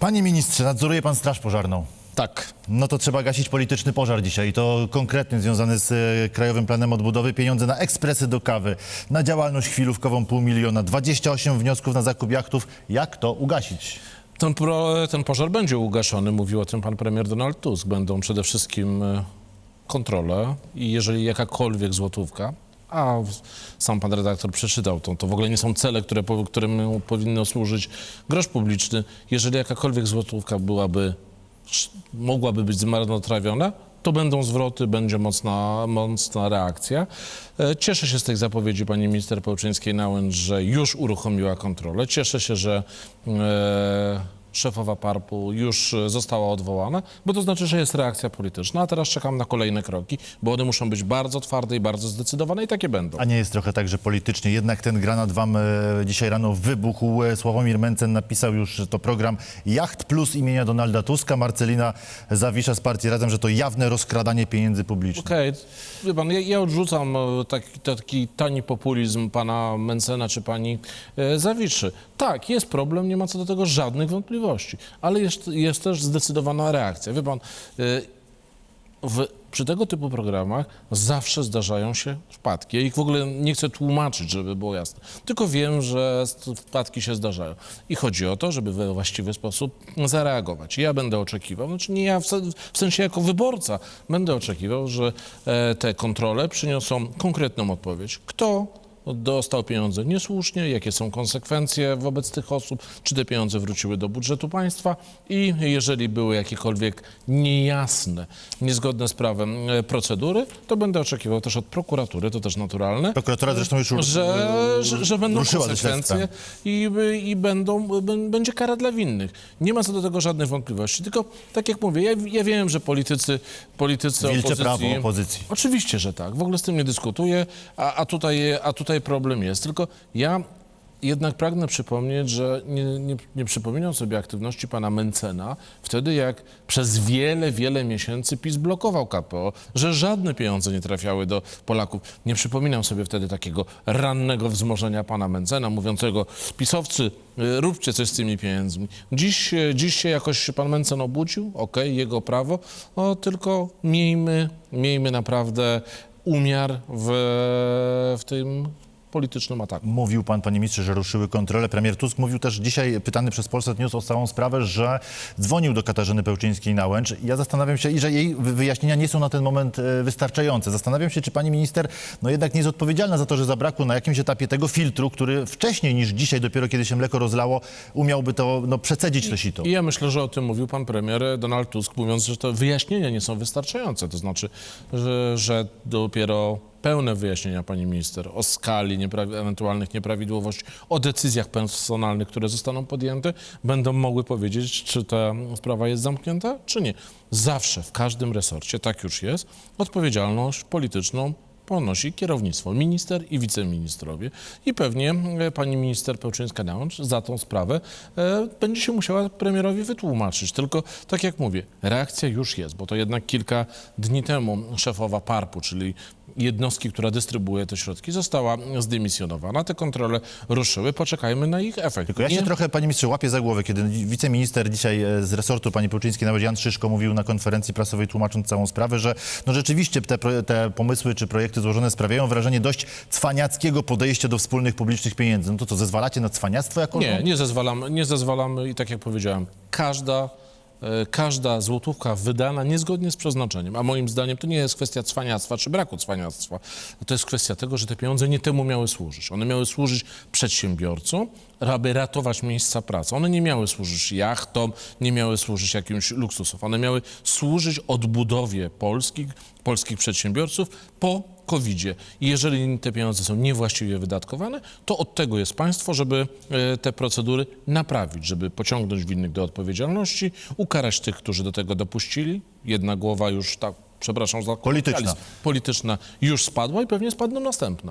Panie ministrze, nadzoruje pan Straż Pożarną. Tak. No to trzeba gasić polityczny pożar dzisiaj. To konkretnie związany z e, Krajowym Planem Odbudowy. Pieniądze na ekspresy do kawy, na działalność chwilówkową pół miliona, 28 wniosków na zakup jachtów. Jak to ugasić? Ten, pro, ten pożar będzie ugaszony, mówił o tym pan premier Donald Tusk. Będą przede wszystkim e, kontrole i jeżeli jakakolwiek złotówka, a sam pan redaktor przeczytał to, to w ogóle nie są cele, które, którym powinno służyć grosz publiczny. Jeżeli jakakolwiek złotówka byłaby, mogłaby być zmarnotrawiona, to będą zwroty, będzie mocna, mocna reakcja. E, Cieszę się z tych zapowiedzi pani minister Pełczyńskiej-Nałęcz, że już uruchomiła kontrolę. Cieszę się, że e, szefowa PARP-u już e, została odwołana, bo to znaczy, że jest reakcja polityczna, a teraz czekam na kolejne kroki, bo one muszą być bardzo twarde i bardzo zdecydowane i takie będą. A nie jest trochę tak, że politycznie jednak ten granat wam e, dzisiaj rano wybuchł. E, Sławomir Mencen napisał już, że to program Jacht Plus imienia Donalda Tuska. Marcelina Zawisza z partii Razem, że to jawne rozkradanie pieniędzy publicznych. Okej, wie pan, ja, ja odrzucam e, taki, taki tani populizm pana Mencena czy pani e, Zawiszy. Tak, jest problem, nie ma co do tego żadnych wątpliwości, ale jest, jest też zdecydowana reakcja. Wie pan, e, w, przy tego typu programach zawsze zdarzają się wpadki. Ja ich w ogóle nie chcę tłumaczyć, żeby było jasne. Tylko wiem, że wpadki się zdarzają. I chodzi o to, żeby we właściwy sposób zareagować. Ja będę oczekiwał, znaczy nie ja w sensie jako wyborca, będę oczekiwał, że e, te kontrole przyniosą konkretną odpowiedź. Kto dostał pieniądze niesłusznie, jakie są konsekwencje wobec tych osób, czy te pieniądze wróciły do budżetu państwa i jeżeli były jakiekolwiek niejasne, niezgodne z prawem e, procedury, to będę oczekiwał też od prokuratury, to też naturalne, Prokuratura zresztą już że, że, że będą konsekwencje i, i będą, będzie kara dla winnych. Nie ma co do tego żadnych wątpliwości, tylko tak jak mówię, ja, ja wiem, że politycy, politycy opozycji... prawo opozycji. Oczywiście, że tak. W ogóle z tym nie dyskutuję, a, a, tutaj, a tutaj problem jest. Tylko ja jednak pragnę przypomnieć, że nie, nie, nie przypominam sobie aktywności pana Mencena wtedy, jak przez wiele, wiele miesięcy PiS blokował KPO, że żadne pieniądze nie trafiały do Polaków. Nie przypominam sobie wtedy takiego rannego wzmożenia pana Mencena, mówiącego pisowcy, y, róbcie coś z tymi pieniędzmi. Dziś, e, dziś się jakoś pan Mencen obudził, okej, jego prawo, no, tylko miejmy, miejmy naprawdę umiar w, w tym politycznym ataku. Mówił pan, panie ministrze, że ruszyły kontrole. Premier Tusk mówił też dzisiaj, pytany przez Polsat News o całą sprawę, że dzwonił do Katarzyny Pełczyńskiej-Nałęcz. Ja zastanawiam się, i że jej wy- wyjaśnienia nie są na ten moment e, wystarczające. Zastanawiam się, czy pani minister no jednak nie jest odpowiedzialna za to, że zabrakło na jakimś etapie tego filtru, który wcześniej niż dzisiaj, dopiero kiedy się mleko rozlało, umiałby to no, przecedzić to sito. I ja myślę, że o tym mówił pan premier Donald Tusk, mówiąc, że te wyjaśnienia nie są wystarczające. To znaczy, że, że dopiero pełne wyjaśnienia pani minister o skali ewentualnych nieprawidłowości, o decyzjach personalnych, które zostaną podjęte, będą mogły powiedzieć, czy ta sprawa jest zamknięta, czy nie. Zawsze w każdym resorcie, tak już jest, odpowiedzialność polityczną ponosi kierownictwo, minister i wiceministrowie. I pewnie e, pani minister Pełczyńska-Nałęcz za tą sprawę e, będzie się musiała premierowi wytłumaczyć. Tylko, tak jak mówię, reakcja już jest, bo to jednak kilka dni temu szefowa PARP-u, czyli jednostki, która dystrybuuje te środki, została zdymisjonowana. Te kontrole ruszyły. Poczekajmy na ich efekt. Tylko ja się Nie- trochę, panie ministrze, łapię za głowę, kiedy wiceminister dzisiaj e, z resortu pani Pełczyńskiej, nawet Jan Szyszko, mówił na konferencji prasowej, tłumacząc całą sprawę, że no rzeczywiście te, pro- te pomysły czy projekty złożone sprawiają wrażenie dość cwaniackiego podejścia do wspólnych publicznych pieniędzy. No to co, zezwalacie na cwaniactwo jako Nie, rząd? nie zezwalamy, nie zezwalamy i tak jak powiedziałem, każda, każda złotówka wydana niezgodnie z przeznaczeniem, a moim zdaniem to nie jest kwestia cwaniactwa czy braku cwaniactwa, to jest kwestia tego, że te pieniądze nie temu miały służyć. One miały służyć przedsiębiorcom, aby ratować miejsca pracy. One nie miały służyć jachtom, nie miały służyć jakimś luksusom. One miały służyć odbudowie polskich, polskich przedsiębiorców po COVID-zie. I jeżeli te pieniądze są niewłaściwie wydatkowane, to od tego jest państwo, żeby e, te procedury naprawić, żeby pociągnąć winnych do odpowiedzialności, ukarać tych, którzy do tego dopuścili. Jedna głowa już tak, przepraszam za Polityczna. polityczna już spadła i pewnie spadną następna.